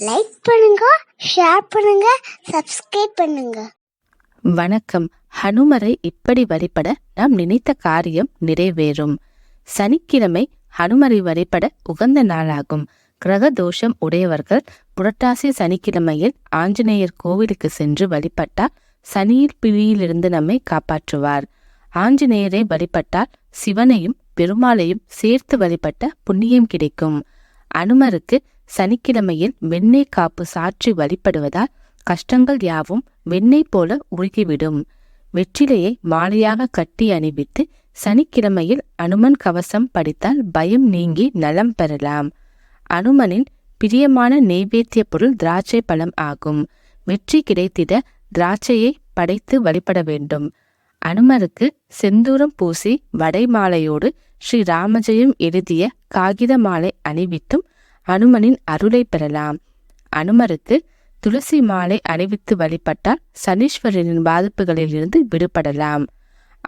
Like பண்ணுங்க share பண்ணுங்க subscribe பண்ணுங்க. வணக்கம். ஹனுமரை இப்படி வழிபட நாம் நினைத்த காரியம் நிறைவேறும். சனிக்கிழமை ஹனுமரை வழிபட உகந்த நாளாகும். கிரக தோஷம் உடையவர்கள் புரட்டாசி சனிக்கிழமையில் ஆஞ்சநேயர் கோவிலுக்கு சென்று வழிபட்டால் சனியில் பிழியிலிருந்து நம்மை காப்பாற்றுவார். ஆஞ்சநேயரை வழிபட்டால் சிவனையும் பெருமாளையும் சேர்த்து வழிபட்ட புண்ணியம் கிடைக்கும். அனுமருக்கு சனிக்கிழமையில் வெண்ணெய் காப்பு சாற்றி வழிபடுவதால் கஷ்டங்கள் யாவும் வெண்ணெய் போல உருகிவிடும். வெற்றிலையை மாலையாக கட்டி அணிவித்து சனிக்கிழமையில் அனுமன் கவசம் படித்தால் பயம் நீங்கி நலம் பெறலாம். அனுமனின் பிரியமான நெய்வேத்திய பொருள் திராட்சை பழம் ஆகும். வெற்றி கிடைத்திட திராட்சையை படைத்து வழிபட வேண்டும். அனுமருக்கு செந்தூரம் பூசி வடை மாலையோடு ஸ்ரீ ராமஜெயம் எழுதிய காகித மாலை அணிவித்தும் அனுமனின் அருளை பெறலாம். அனுமருக்கு துளசி மாலை அணிவித்து வழிபட்டால் சனீஸ்வரனின் பாதிப்புகளிலிருந்து விடுபடலாம்.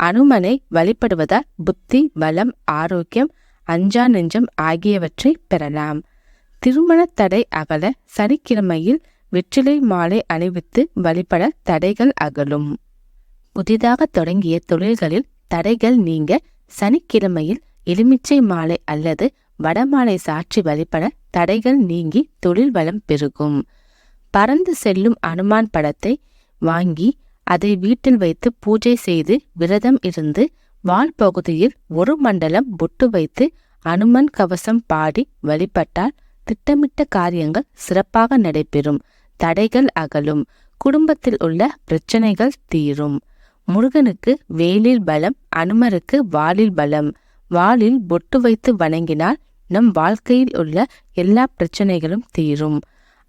அனுமனை வழிபடுவதால் புத்தி பலம் ஆரோக்கியம் அஞ்சா நெஞ்சம் ஆகியவற்றை பெறலாம். திருமண தடை அகல சனிக்கிழமையில் வெற்றிலை மாலை அணிவித்து வழிபட தடைகள் அகலும். புதிதாக தொடங்கிய தொழில்களில் தடைகள் நீங்க சனிக்கிழமையில் எலுமிச்சை மாலை அல்லது வடமாலை சாற்றி வழிபட தடைகள் நீங்கி தொழில் வளம் பெருகும். பறந்து செல்லும் அனுமான் படத்தை வாங்கி அதை வீட்டில் வைத்து பூஜை செய்து விரதம் இருந்து வால் பகுதியில் ஒரு மண்டலம் பொட்டு வைத்து அனுமன் கவசம் பாடி வழிபட்டால் திட்டமிட்ட காரியங்கள் சிறப்பாக நடைபெறும். தடைகள் அகலும். குடும்பத்தில் உள்ள பிரச்சனைகள் தீரும். முருகனுக்கு வேலில் பலம் அனுமருக்கு வாலில் பலம். வாலில் பொட்டு வைத்து வணங்கினால் நம் வாழ்க்கையில் உள்ள எல்லா பிரச்சனைகளும் தீரும்.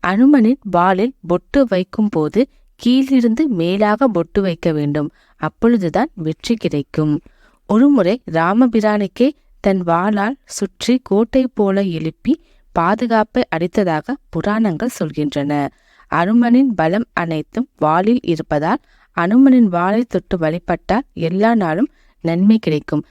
அனுமனின் வாலில் பொட்டு வைக்கும் போது கீழிருந்து மேலாக பொட்டு வைக்க வேண்டும். அப்பொழுதுதான் வெற்றி கிடைக்கும். ஒருமுறை ராமபிரானுக்கே தன் வாளால் சுற்றி கோட்டை போல எழுப்பி பாதுகாப்பை அளித்ததாக புராணங்கள் சொல்கின்றன. அனுமனின் பலம் அனைத்தும் வாளில் இருப்பதால் அனுமனின் வாளை தொட்டு வழிபட்டால் எல்லா நாளும் நன்மை கிடைக்கும்.